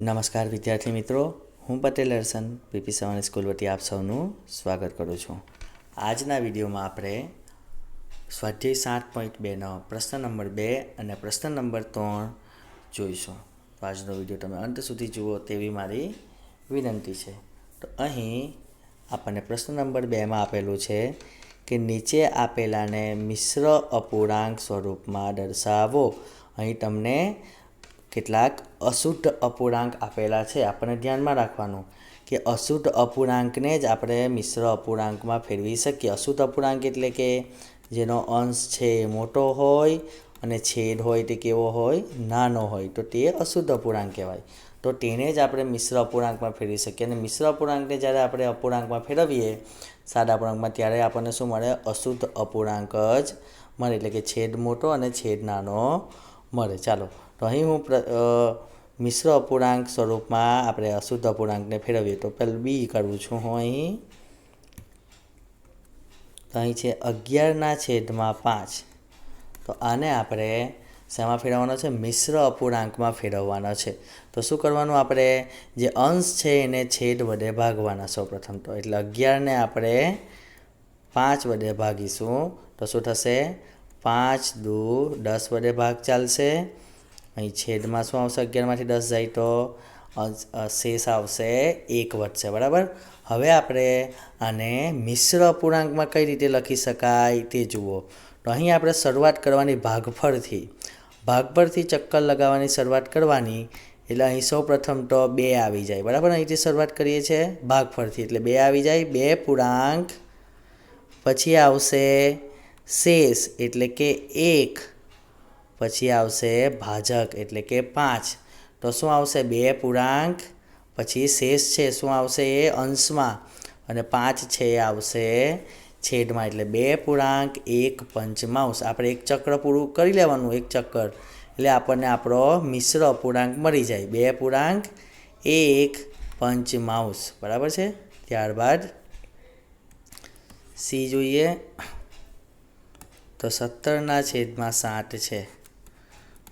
નમસ્કાર વિદ્યાર્થી મિત્રો, હું પટેલ અરસન પીપી સવાણી સ્કૂલ વતી આપ સૌનું સ્વાગત કરું છું. આજના વિડીયોમાં આપણે સ્વાધ્યાય સાત પોઈન્ટ બેનો પ્રશ્ન નંબર બે અને પ્રશ્ન નંબર ત્રણ જોઈશું. તો આજનો વીડિયો તમે અંત સુધી જુઓ તેવી મારી વિનંતી છે. તો અહીં આપણને પ્રશ્ન નંબર બેમાં આપેલું છે કે નીચે આપેલાને મિશ્ર અપૂર્ણાંક સ્વરૂપમાં દર્શાવો. અહીં તમને કેટલાક અશુદ્ધ અપૂર્ણાંક આપેલા છે. આપણને ધ્યાનમાં રાખવાનું કે અશુદ્ધ અપૂર્ણાંકને જ આપણે મિશ્ર અપૂર્ણાંકમાં ફેરવી શકીએ. અશુદ્ધ અપૂર્ણાંક એટલે કે જેનો અંશ છે મોટો હોય અને છેદ હોય તે કેવો હોય? નાનો હોય. તો તે અશુદ્ધ અપૂર્ણાંક કહેવાય. તો તેને જ આપણે મિશ્ર અપૂર્ણાંકમાં ફેરવી શકીએ. અને મિશ્ર અપૂર્ણાંકને જ્યારે આપણે અપૂર્ણાંકમાં ફેરવીએ, સાદા અપૂર્ણાંકમાં, ત્યારે આપણને શું મળે? અશુદ્ધ અપૂર્ણાંક જ મળે. એટલે કે છેદ મોટો અને છેદ નાનો મળે. ચાલો તો અહીં હું મિશ્ર અપૂર્ણાંક સ્વરૂપમાં આપણે અશુદ્ધ અપૂર્ણાંકને ફેરવીએ તો પહેલું બી કરું છું હું અહીં. તો અહીં છે અગિયારના છેદમાં પાંચ. તો આને આપણે શેમાં ફેરવવાનો છે? મિશ્ર અપૂર્ણાંકમાં ફેરવવાનો છે. તો શું કરવાનું આપણે? જે અંશ છે એને છેદ વડે ભાગવાના સૌપ્રથમ તો. એટલે અગિયારને આપણે પાંચ વડે ભાગીશું તો શું થશે? પાંચ દુ દસ વડે ભાગ ચાલશે. અહીં છેદમાં શું આવશે? અગિયારમાંથી દસ જાય તો શેષ આવશે એક વધશે બરાબર? હવે આપણે આને મિશ્ર અપૂર્ણાંકમાં કઈ રીતે લખી શકાય તે જુઓ. તો અહીં આપણે શરૂઆત કરવાની ભાગફળથી ભાગફળથી ચક્કર લગાવવાની શરૂઆત કરવાની, એટલે અહીં સૌ પ્રથમ તો બે આવી જાય, બરાબર? અહીંથી શરૂઆત કરીએ છીએ ભાગફળથી, એટલે બે આવી જાય, બે પૂર્ણાંક, પછી આવશે શેષ, એટલે કે એક પછી આવશે ભાજક એટલે કે પાંચ. તો શું આવશે? બે પૂર્ણાંક, પછી શેષ છે, શું આવશે? એ અંશમાં. અને પાંચ છે, એ આવશે છેદમાં. એટલે બે પૂર્ણાંક, એક પંચમાંશ. આપણે એક ચક્ર પૂરું કરી લેવાનું, એક ચક્કર. એટલે આપણને આપણો મિશ્ર પૂર્ણાંક મળી જાય. બે પૂર્ણાંક, એક પંચમાંશ. બરાબર છે? ત્યારબાદ સી જોઈએ. તો સત્તરના છેદમાં સાત છે.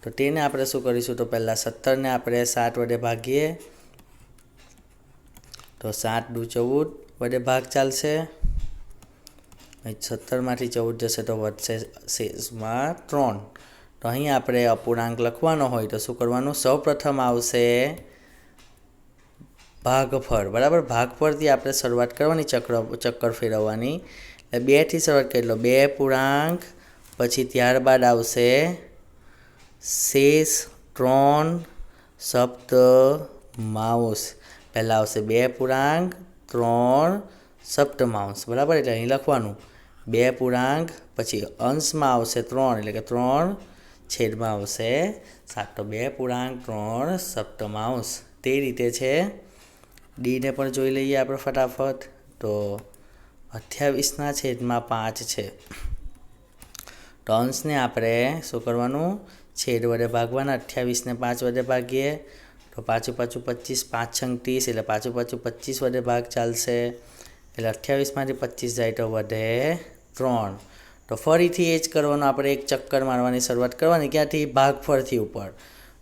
તો તેને આપણે શું કરીશું? તો પહેલાં સત્તરને આપણે સાત વડે ભાગીએ. તો સાત દુ ચૌદ વડે ભાગ ચાલશે. સત્તરમાંથી ચૌદ જશે તો વધશે શેષમાં ત્રણ. તો અહીં આપણે અપૂર્ણાંક લખવાનો હોય તો શું કરવાનું? સૌ પ્રથમ આવશે ભાગફળ. બરાબર? ભાગફળથી આપણે શરૂઆત કરવાની, ચક્ર, ચક્કર ફેરવવાની. એટલે બેથી શરૂઆત કરી લો બે પૂર્ણાંક, પછી ત્યારબાદ આવશે શેષ ત્રણ સપ્ત માઉસ. પહેલાં આવશે બે પૂર્ણાંક, ત્રણ સપ્તમાંશ બરાબર? એટલે અહીં લખવાનું. બે પૂર્ણાંક, પછી અંશમાં આવશે ત્રણ, એટલે કે ત્રણ છેદમાં આવશે સાત. તો બે પૂર્ણાંક, ત્રણ સપ્તમાંશ તે રીતે છે. ડીને પણ જોઈ લઈએ આપણે ફટાફટ. તો અઠ્યાવીસના છેદમાં પાંચ છે. અંશને આપણે શું કરવાનું? છેદ વડે ભાગવાના, અઠ્યાવીસને પાંચ વડે ભાગીએ, તો પાછું પાછું પચીસ, પાંચ છંગ ત્રીસ, એટલે પાછું પાછું પચીસ વડે ભાગ ચાલશે. એટલે અઠ્યાવીસમાંથી પચીસ જાય તો વધે ત્રણ. તો ફરીથી એ જ કરવાનું, આપણે એક ચક્કર મારવાની શરૂઆત કરવાની, ક્યાંથી? ભાગફળથી ઉપર.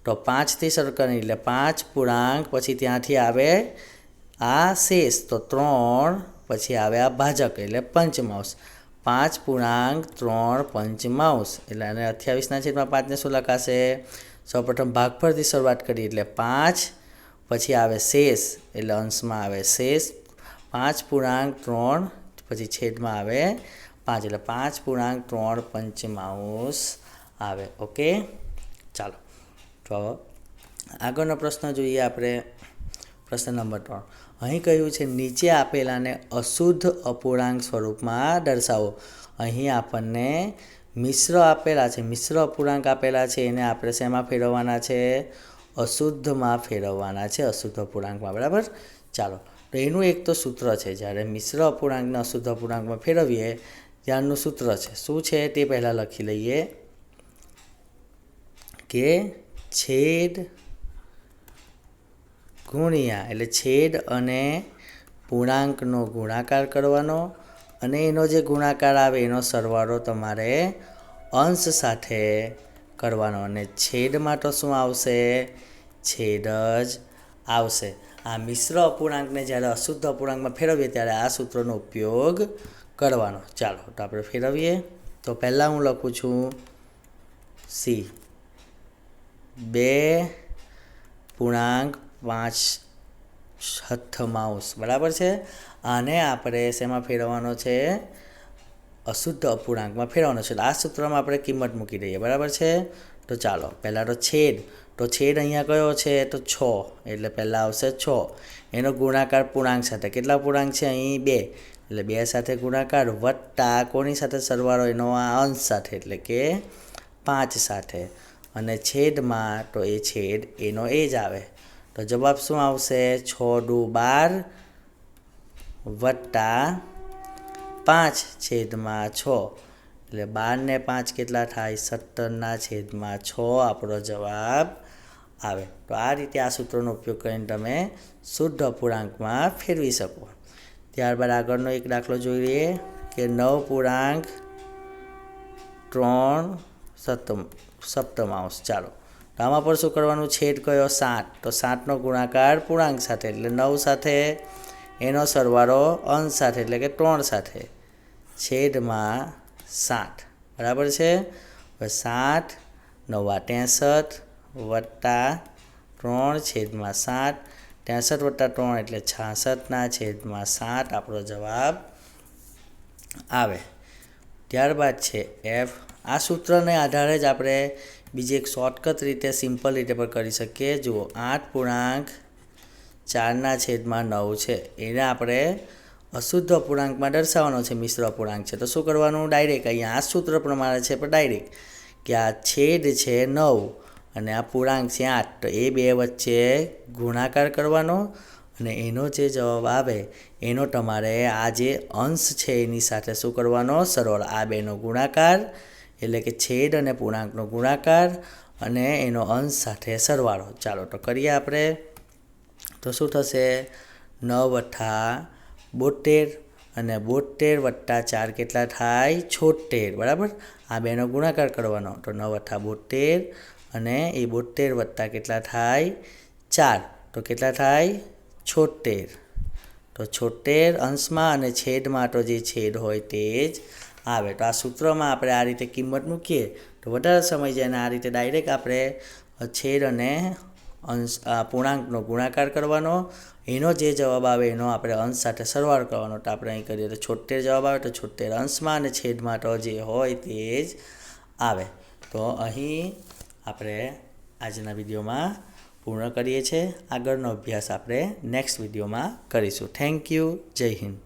તો પાંચથી શરૂ કરવાની એટલે પાંચ પૂર્ણાંક, પછી ત્યાંથી આવે આ શેષ. તો ત્રણ, પછી આવે આ ભાજક, એટલે પંચમાંશ. પાંચ પૂર્ણાંક ત્રણ પંચમાંશ. એટલે અને અઠ્યાવીસના છેદમાં પાંચને શું લખાશે? સૌપ્રથમ ભાગફળથી શરૂઆત કરી એટલે પાંચ, પછી આવે શેષ, એટલે અંશમાં આવે શેષ. પાંચ પૂર્ણાંક ત્રણ, પછી છેદમાં આવે પાંચ, એટલે પાંચ પૂર્ણાંક ત્રણ પંચમાંશ આવે. ઓકે? ચાલો. તો આગળનો પ્રશ્ન જોઈએ આપણે. પ્રશ્ન નંબર ત્રણ. અહીં કહ્યું છે, નીચે આપેલાને અશુદ્ધ અપૂર્ણાંક સ્વરૂપમાં દર્શાવો. અહીં આપણને મિશ્ર આપેલા છે, મિશ્ર અપૂર્ણાંક આપેલા છે, એને આપણે શેમાં ફેરવવાના છે? અશુદ્ધમાં ફેરવવાના છે, અશુદ્ધ અપૂર્ણાંકમાં, બરાબર? ચાલો, તો એનું એક તો સૂત્ર છે, જ્યારે મિશ્ર અપૂર્ણાંકને અશુદ્ધ અપૂર્ણાંકમાં ફેરવીએ, ત્યારનું સૂત્ર છે. શું છે? તે પહેલાં લખી લઈએ કે છેદ ગુણ્યા, એટલે છેદ અને પૂર્ણાંકનો ગુણાકાર કરવાનો અને એનો જે ગુણાકાર આવે એનો સરવાળો તમારે અંશ સાથે કરવાનો અને છેદમાં તો શું આવશે? છેદ જ આવશે. આ મિશ્ર અપૂર્ણાંકને જ્યારે અશુદ્ધ અપૂર્ણાંકમાં ફેરવીએ ત્યારે આ સૂત્રનો ઉપયોગ કરવાનો. ચાલો, તો આપણે ફેરવીએ. તો પહેલાં હું લખું છું સી. બે પૂર્ણાંક પાંચ હથમાઉસ બરાબર છે? આને આપણે શેમાં ફેરવવાનો છે? અશુદ્ધ અપૂર્ણાંકમાં ફેરવવાનો છે. આ સૂત્રમાં આપણે કિંમત મૂકી દઈએ, બરાબર છે? તો ચાલો, પહેલાં તો છેદ. તો છેદ અહીંયા કયો છે? તો છ, એટલે પહેલાં આવશે છ. એનો ગુણાકાર પૂર્ણાંક સાથે. કેટલા પૂર્ણાંક છે? અહીં બે. એટલે બે સાથે ગુણાકાર વત્તા કોની સાથે સરવાળો? એનો આ અંશ સાથે, એટલે કે પાંચ સાથે. અને છેદમાં તો એ છેદ એનો એ જ આવે. તો જવાબ શું આવશે? છ દુ બાર વત્તા પાંચ છેદમાં છ. એટલે બારને પાંચ કેટલા થાય? સત્તરના છેદમાં છ આપણો જવાબ આવે. તો આ રીતે આ સૂત્રનો ઉપયોગ કરીને તમે શુદ્ધ પૂર્ણાંકમાં ફેરવી શકો. ત્યારબાદ આગળનો એક દાખલો જોઈ લઈએ કે નવ પૂર્ણાંક ત્રણ સપ્તમ, સપ્તમાંશ. ચાલો. તો આમાં પણ શું કરવાનું? છેદ કયો સાત? તો સાતનો ગુણાકાર પૂર્ણાંક સાથે, એટલે નવ સાથે એનો સરવાળો અંશ સાથે, એટલે કે ત્રણ સાથે. છેદમાં સાત. બરાબર છે? હવે સાત નવા ત્રેસઠ વત્તા ત્રણ છેદમાં સાત. ત્રેસઠ વત્તા ત્રણ એટલે છાસઠના છેદમાં સાત આપણો જવાબ આવે. ત્યારબાદ છે એફ આ સૂત્રને આધારે જ આપણે બીજી એક શોર્ટકટ રીતે સિમ્પલ રીતે પણ કરી શકીએ. જુઓ, આઠ પૂર્ણાંક ચારના છેદમાં નવ છે. એને આપણે અશુદ્ધ અપૂર્ણાંકમાં દર્શાવવાનો છે, મિશ્ર અપૂર્ણાંક છે. તો શું કરવાનું? ડાયરેક્ટ અહીંયા આ સૂત્ર પ્રમાણે છે, પણ ડાયરેક્ટ કે આ છેદ છે નવ અને આ પૂર્ણાંક છે આઠ. તો એ બે વચ્ચે ગુણાકાર કરવાનો અને એનો જે જવાબ આવે, એનો તમારે આ જે અંશ છે એની સાથે શું કરવાનો? સરળ, આ બેનો ગુણાકાર એટલે કે છેદ અને પૂર્ણાંકનો ગુણાકાર અને એનો અંશ સાથે સરવાળો. ચાલો તો કરીએ આપણે. તો શું થશે? નવ અઠા બોતેર અને બોતેર વત્તા ચાર કેટલા થાય? છોતેર બરાબર? આ બેનો ગુણાકાર કરવાનો. તો નવ અઠા બોતેર અને એ બોતેર વત્તા કેટલા થાય? ચાર. તો કેટલા થાય? છોતેર તો છોતેર અંશમાં અને છેદમાં તો જે છેદ હોય તે જ આવે. તો આ સૂત્રમાં આપણે આ રીતે કિંમત મૂકીએ તો વધારે સમય જાય અને આ રીતે ડાયરેક્ટ આપણે છેદ અને અંશ પૂર્ણાંકનો ગુણાકાર કરવાનો, એનો જે જવાબ આવે એનો આપણે અંશ સાથે સરવાળો કરવાનો. તો આપણે અહીં કરીએ તો છોતેર જવાબ આવે તો છોતેર અંશમાં અને છેદમાં તો જે હોય તે જ આવે. તો અહીં આપણે આજના વિડીયોમાં પૂર્ણ કરીએ છીએ. આગળનો અભ્યાસ આપણે નેક્સ્ટ વિડીયોમાં કરીશું. થેન્ક યુ જય હિન્દ.